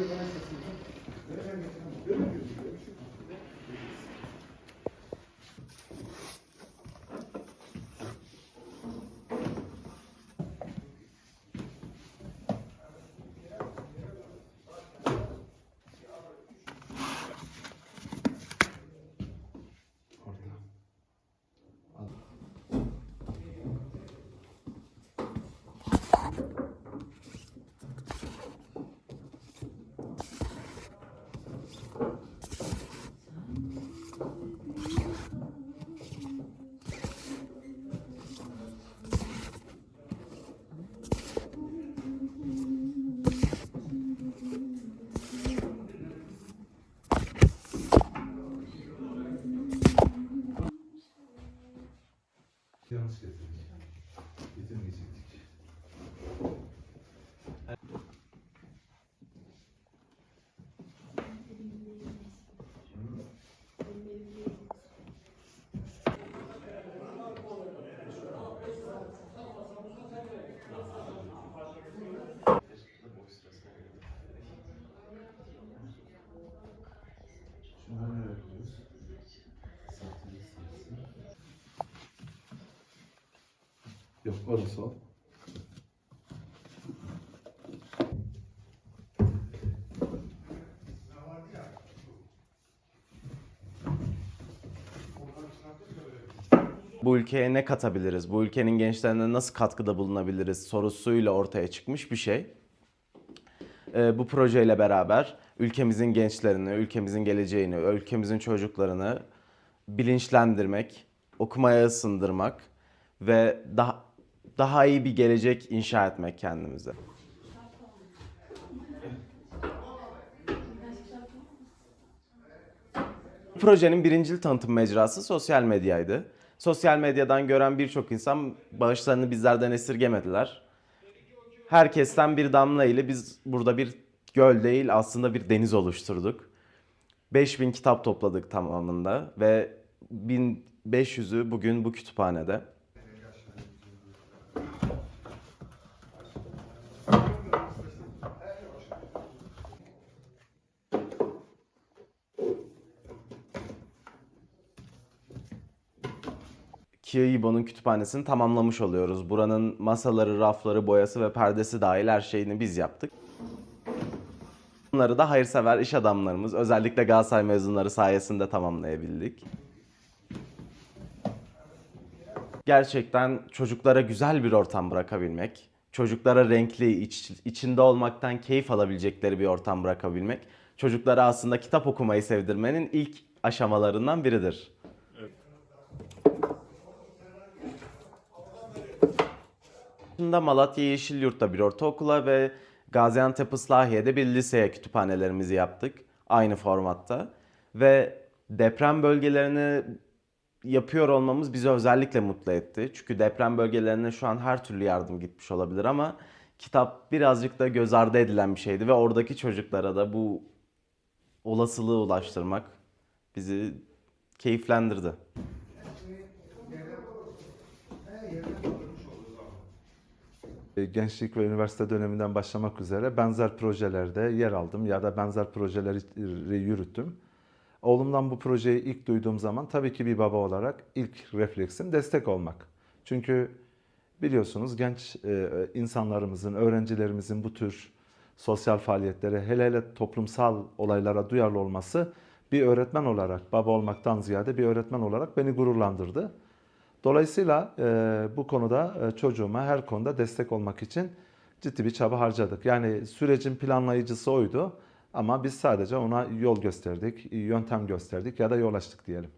Göremiyorum. Göremiyorum. Hans Giffen. Yok orası. Bu ülkeye ne katabiliriz? Bu ülkenin gençlerine nasıl katkıda bulunabiliriz sorusuyla ortaya çıkmış bir şey. Ee, bu projeyle beraber ülkemizin gençlerini, ülkemizin geleceğini, ülkemizin çocuklarını bilinçlendirmek, okumaya ısındırmak ve daha daha iyi bir gelecek inşa etmek kendimize. Projenin birincil tanıtım mecrası sosyal medyaydı. Sosyal medyadan gören birçok insan bağışlarını bizlerden esirgemediler. Herkesten bir damla ile biz burada bir göl değil aslında bir deniz oluşturduk. 5000 kitap topladık tamamında ve 1500'ü bugün bu kütüphanede. Kia kütüphanesini tamamlamış oluyoruz. Buranın masaları, rafları, boyası ve perdesi dahil her şeyini biz yaptık. Bunları da hayırsever iş adamlarımız, özellikle Galatasaray mezunları sayesinde tamamlayabildik. Gerçekten çocuklara güzel bir ortam bırakabilmek, çocuklara renkli, iç- içinde olmaktan keyif alabilecekleri bir ortam bırakabilmek, çocuklara aslında kitap okumayı sevdirmenin ilk aşamalarından biridir. Şimdi Malatya Yeşilyurt'ta bir ortaokula ve Gaziantep Islahiye'de bir liseye kütüphanelerimizi yaptık. Aynı formatta. Ve deprem bölgelerini yapıyor olmamız bizi özellikle mutlu etti. Çünkü deprem bölgelerine şu an her türlü yardım gitmiş olabilir ama kitap birazcık da göz ardı edilen bir şeydi ve oradaki çocuklara da bu olasılığı ulaştırmak bizi keyiflendirdi. Gençlik ve üniversite döneminden başlamak üzere benzer projelerde yer aldım ya da benzer projeleri yürüttüm. Oğlumdan bu projeyi ilk duyduğum zaman tabii ki bir baba olarak ilk refleksim destek olmak. Çünkü biliyorsunuz genç e, insanlarımızın, öğrencilerimizin bu tür sosyal faaliyetlere, hele hele toplumsal olaylara duyarlı olması bir öğretmen olarak, baba olmaktan ziyade bir öğretmen olarak beni gururlandırdı. Dolayısıyla e, bu konuda e, çocuğuma her konuda destek olmak için ciddi bir çaba harcadık. Yani sürecin planlayıcısı oydu ama biz sadece ona yol gösterdik, yöntem gösterdik ya da yol açtık diyelim.